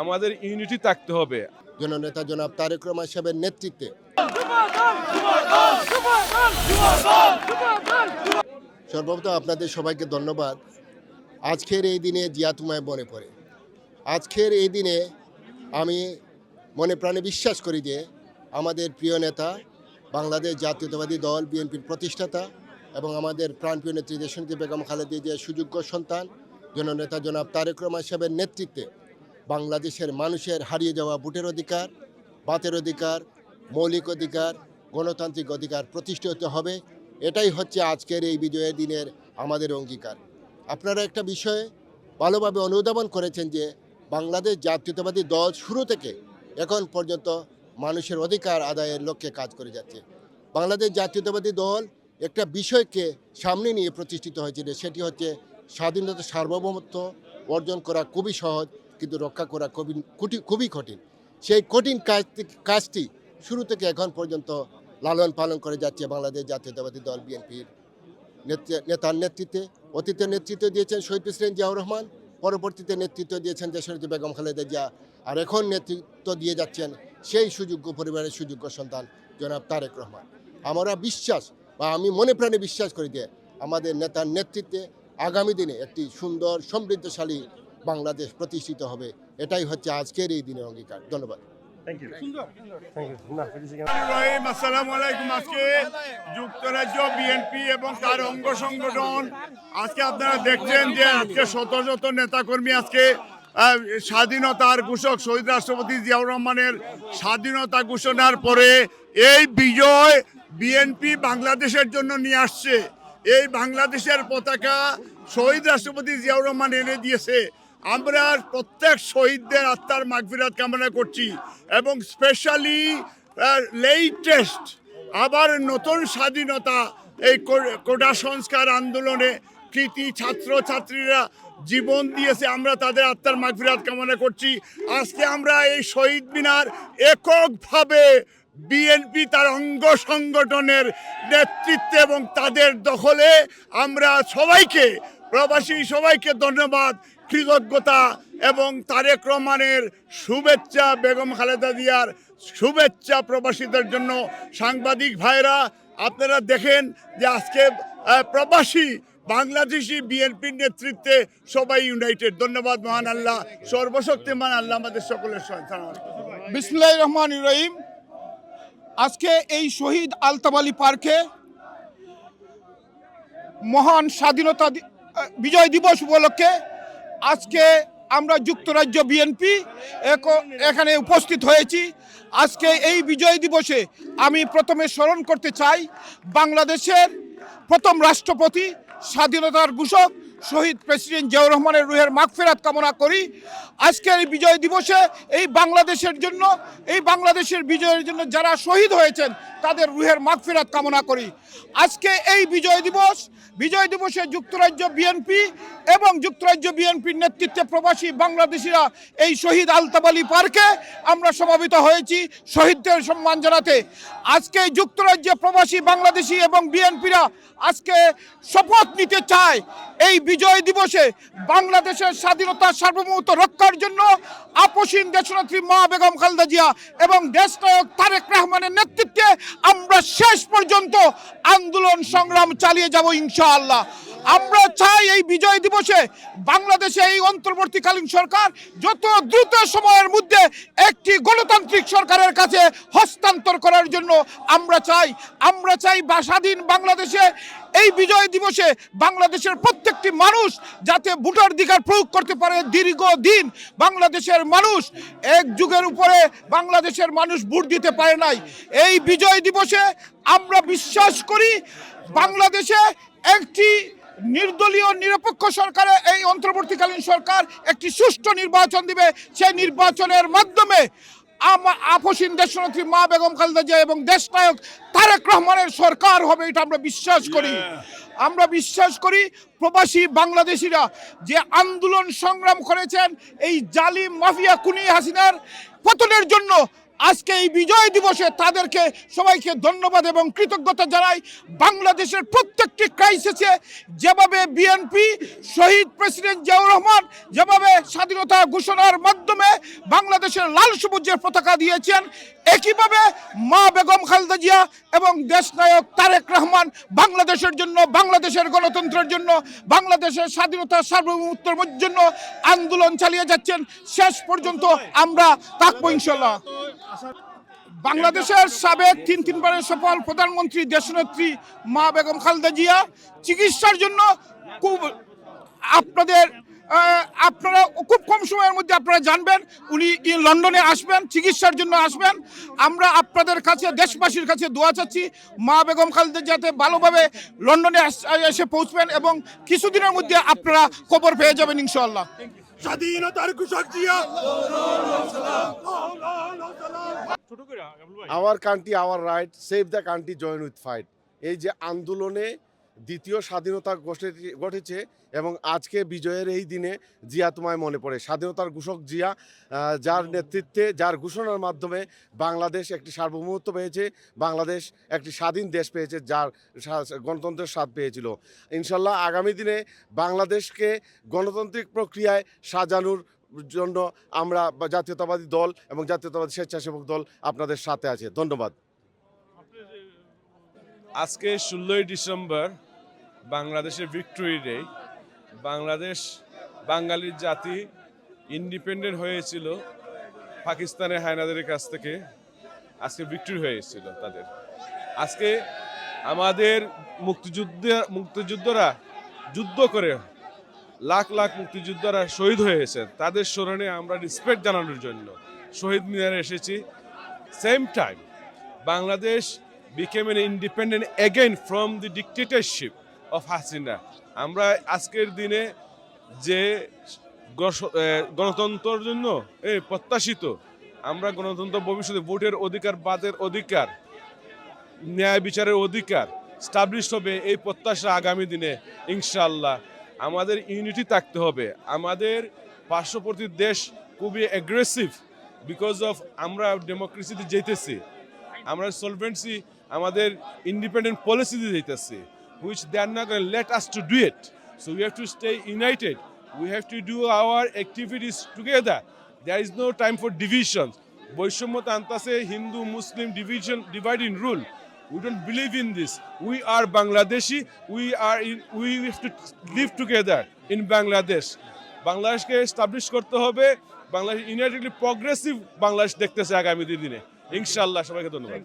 আমাদের ইউনিটি থাকতে হবে। জননেতা জনাব তারেক রহমান সাহেবের নেতৃত্বে। সর্বপ্রথম আপনাদের সবাইকে ধন্যবাদ। আজকের এই দিনে জিয়া তোমায় মনে পড়ে। আজকের এই দিনে আমি মনে প্রাণে বিশ্বাস করি যে আমাদের প্রিয় নেতা, বাংলাদেশ জাতীয়তাবাদী দল, বিএনপির প্রতিষ্ঠাতা এবং আমাদের প্রাণপ্রিয় নেত্রী দেশনীতি বেগম খালেদা যে সুযোগ্য সন্তান জননেতা জনাব তারেক রহমান সাহেবের নেতৃত্বে বাংলাদেশের মানুষের হারিয়ে যাওয়া ভোটের অধিকার, বাতের অধিকার, মৌলিক অধিকার, গণতান্ত্রিক অধিকার প্রতিষ্ঠিত হবে। এটাই হচ্ছে আজকের এই বিজয়ের দিনের আমাদের অঙ্গীকার। আপনারা একটা বিষয়ে ভালোভাবে অনুধাবন করেছেন যে বাংলাদেশ জাতীয়তাবাদী দল শুরু থেকে এখন পর্যন্ত মানুষের অধিকার আদায়ের লক্ষ্যে কাজ করে যাচ্ছে। বাংলাদেশ জাতীয়তাবাদী দল একটা বিষয়কে সামনে নিয়ে প্রতিষ্ঠিত হয়েছিল সেটি হচ্ছে স্বাধীনতা সার্বভৌমত্ব অর্জন করা খুবই সহজ। কিন্তু রক্ষা করা খুবই খুবই কঠিন। সেই কঠিন কাজটি কাজটি শুরু থেকে এখন পর্যন্ত লালন পালন করে যাচ্ছে বাংলাদেশ জাতীয়তাবাদী দল, বিএনপির নেতার নেতৃত্বে। অতীতে নেতৃত্ব দিয়েছেন শহীদ প্রেসিডেন্ট জিয়াউর রহমান। পরবর্তীতে নেতৃত্ব দিয়েছেন দেশনেত্রী বেগম খালেদা জিয়া। আর এখন নেতৃত্ব দিয়ে যাচ্ছেন সেই সুযোগ্য পরিবারের সুযোগ্য সন্তান জনাব তারেক রহমান। আমরা বিশ্বাস বা আমি মনে প্রাণে বিশ্বাস করি যে আমাদের নেতার নেতৃত্বে আগামী দিনে একটি সুন্দর, সমৃদ্ধশালী বাংলাদেশ প্রতিষ্ঠিত হবে। এটাই হচ্ছে আজকের এই দিনের অঙ্গীকার। ধন্যবাদ। আজকে যুক্তরাজ্য বিএনপি এবং তার অঙ্গ সংগঠন। আজকে আপনারা দেখছেন যে আজকে শত শত নেতাকর্মী আজকে স্বাধীনতার ঘোষক শহীদ রাষ্ট্রপতি জিয়াউর রহমানের স্বাধীনতা ঘোষণার পরে এই বিজয় বিএনপি বাংলাদেশের জন্য নিয়ে আসছে। এই বাংলাদেশের পতাকা শহীদ রাষ্ট্রপতি জিয়াউর রহমান এনে দিয়েছে। আমরা প্রত্যেক শহীদদের আত্মার মাগফিরাত কামনা করছি এবং স্পেশালি লেটেস্ট আবার নতুন স্বাধীনতা এই কোটা সংস্কার আন্দোলনে কৃতি ছাত্র ছাত্রীরা জীবন দিয়েছে, আমরা তাদের আত্মার মাগফিরাত কামনা করছি। আজকে আমরা এই শহীদ মিনার এককভাবে বিএনপি তার অঙ্গ সংগঠনের নেতৃত্বে এবং তাদের দখলে আমরা সবাইকে, প্রবাসী সবাইকে ধন্যবাদ। কৃতজ্ঞতা এবং তারেক রহমানের শুভেচ্ছা বেগম খালেদা জিয়ার শুভেচ্ছা প্রবাসীদের জন্য। সাংবাদিক ভাইরা, আপনারা দেখেন যে আজকে প্রবাসী বাংলাদেশি বিএনপির নেতৃত্বে সবাই ইউনাইটেড ধন্যবাদ, মহান আল্লাহ। সর্বশক্তিমান আল্লাহ আমাদের সকলের বিসমুল্লাহ রহমান রহিম। আজকে এই শহীদ আলতাবালি পার্কে মহান স্বাধীনতা বিজয় দিবস উপলক্ষে আজকে আমরা যুক্তরাজ্য বিএনপি এখানে উপস্থিত হয়েছি। আজকে এই বিজয় দিবসে আমি প্রথমে স্মরণ করতে চাই বাংলাদেশের প্রথম রাষ্ট্রপতি স্বাধীনতার ঘোষক শহীদ প্রেসিডেন্ট জিয়াউর রহমানের রুহের মাগফেরাত কামনা করি। আজকের এই বিজয় দিবসে এই বাংলাদেশের জন্য, এই বাংলাদেশের বিজয়ের জন্য যারা শহীদ হয়েছেন, তাদের রুহের মাগফেরাত কামনা করি। আজকে এই বিজয় দিবস, বিজয় দিবসে যুক্তরাজ্য বিএনপি এবং যুক্তরাজ্য বিএনপির নেতৃত্বে প্রবাসী বাংলাদেশিরা এই শহীদ আলতাবালি পার্কে আমরা সমাবেত হয়েছি শহীদদের সম্মান জানাতে। আজকে যুক্তরাজ্যে প্রবাসী বাংলাদেশি এবং বিএনপিরা আজকে শপথ নিতে চায় এই বিজয় দিবসে বাংলাদেশের স্বাধীনতার সার্বভৌমত্ব রক্ষার জন্য আপসীন দেশনেত্রী মা বেগম খালেদা জিয়া এবং দেশনায়ক তারেক রহমানের নেতৃত্বে আমরা শেষ পর্যন্ত আন্দোলন সংগ্রাম চালিয়ে যাব ইনশাআল্লাহ। আমরা চাই এই বিজয় দিবসে বাংলাদেশে এই অন্তর্বর্তীকালীন সরকার যত দ্রুত সময়ের মধ্যে একটি গণতান্ত্রিক সরকারের কাছে হস্তান্তর করার জন্য আমরা চাই। আমরা চাই বা স্বাধীন বাংলাদেশে এই বিজয় দিবসে বাংলাদেশের প্রত্যেকটি মানুষ যাতে ভোটাধিকার প্রয়োগ করতে পারে দীর্ঘদিন। বাংলাদেশের মানুষ এক যুগের উপরে বাংলাদেশের মানুষ ভোট দিতে পারে নাই। এই বিজয় দিবসে আমরা বিশ্বাস করি বাংলাদেশে একটি নির্দলীয় নিরপেক্ষ সরকারে এই অন্তর্বর্তীকালীন সরকার একটি সুষ্ঠু নির্বাচন দিবে। সেই নির্বাচনের মাধ্যমে আপসীন দেশনেত্রী মা বেগম খালেদা জিয়া এবং দেশনায়ক তারেক রহমানের সরকার হবে এটা আমরা বিশ্বাস করি। আমরা বিশ্বাস করি প্রবাসী বাংলাদেশিরা যে আন্দোলন সংগ্রাম করেছেন এই জালিম মাফিয়া কুনি হাসিনার পতনের জন্য আজকে এই বিজয় দিবসে তাদেরকে সবাইকে ধন্যবাদ এবং কৃতজ্ঞতা জানাই। বাংলাদেশের প্রত্যেকটি ক্রাইসিসে যেভাবে বিএনপি শহীদ প্রেসিডেন্ট জিয়াউর রহমান যেভাবে স্বাধীনতা ঘোষণার মাধ্যমে বাংলাদেশের লাল সবুজের পতাকা দিয়েছেন, একইভাবে মা বেগম খালেদা জিয়া এবং দেশনায়ক তারেক রহমান বাংলাদেশের জন্য, বাংলাদেশের গণতন্ত্রের জন্য, বাংলাদেশের স্বাধীনতা সার্বভৌমত্বের জন্য আন্দোলন চালিয়ে যাচ্ছেন। শেষ পর্যন্ত আমরা থাকব ইনশাল্লাহ বাংলাদেশের সাবেক তিন তিনবারের সফল প্রধানমন্ত্রী দেশনেত্রী মা বেগম খালেদা জিয়া, চিকিৎসার জন্য খুব আপনাদের আপনারা খুব কম সময়ের মধ্যে আপনারা জানবেন, উনি লন্ডনে আসবেন, চিকিৎসার জন্য আসবেন। আমরা আপনাদের কাছে, দেশবাসীর কাছে দোয়া চাচ্ছি, মা বেগম খালেদা যাতে ভালোভাবে লন্ডনে এসে পৌঁছবেন এবং কিছুদিনের মধ্যে আপনারা খবর পেয়ে যাবেন ইনশাআল্লাহ। স্বাধীনতার কৃষক Zia. Our country our right save the country join with fight এই যে আন্দোলনে দ্বিতীয় স্বাধীনতা ঘটে- ঘটেছে এবং আজকে বিজয়ের এই দিনে জিয়া তোমায় মনে পড়ে। স্বাধীনতার ঘোষক জিয়া যার নেতৃত্বে যার ঘোষণার মাধ্যমে বাংলাদেশ একটি সার্বভৌমত্ব পেয়েছে বাংলাদেশ একটি স্বাধীন দেশ পেয়েছে যার গণতন্ত্রের স্বাদ পেয়েছিল। ইনশাল্লাহ আগামী দিনে বাংলাদেশকে গণতান্ত্রিক প্রক্রিয়ায় সাজানোর জন্য আমরা জাতীয়তাবাদী দল এবং জাতীয়তাবাদী স্বেচ্ছাসেবক দল আপনাদের সাথে আছে। ধন্যবাদ। আজকে ষোলোই ডিসেম্বর বাংলাদেশের ভিক্টোরি ডে। বাংলাদেশ বাঙালির জাতি ইন্ডিপেন্ডেন্ট হয়েছিল পাকিস্তানের হায়নাদের কাছ থেকে। আজকে ভিক্টোরি হয়েছিল তাদের। আজকে আমাদের মুক্তিযুদ্ধ মুক্তিযুদ্ধরা যুদ্ধ করে লাখ লাখ মুক্তিযোদ্ধারা শহীদ হয়েছে তাদের স্মরণে আমরা রেসপেক্ট জানানোর জন্য শহীদ মিনারে এসেছি। Same time Bangladesh became an independent again from the dictatorship of Hasina আমরা আজকের দিনে যে গণতন্ত্রের জন্য, এ, প্রত্যাশিত, আমরা গণতন্ত্র ভবিষ্যতে ভোটের অধিকার বাদের অধিকার, ন্যায় বিচারের অধিকার স্টাবলিশ হবে এই প্রত্যাশা আগামী দিনে ইনশাল্লাহ আমাদের ইউনিটি থাকতে হবে। আমাদের পার্শ্ববর্তী দেশ খুবই অ্যাগ্রেসিভ বিকজ অফ আমরা ডেমোক্রেসিতে যেতেছি আমরা সলভেন্সি আমাদের ইন্ডিপেন্ডেন্ট পলিসিতে যেতেছি হুইচ দেয়ার না let us to do it so we have to stay united we have to do our activities together there is no time for division বৈষম্য তো আনতে Hindu, Muslim division divide in rule We don't believe in this. We are Bangladeshi. We are in, we have to live together in Bangladesh. বাংলাদেশকে establish করতে হবে Bangladesh unitedly progressive Bangladesh দেখতেছে আগামী দিনে you. সবাইকে ধন্যবাদ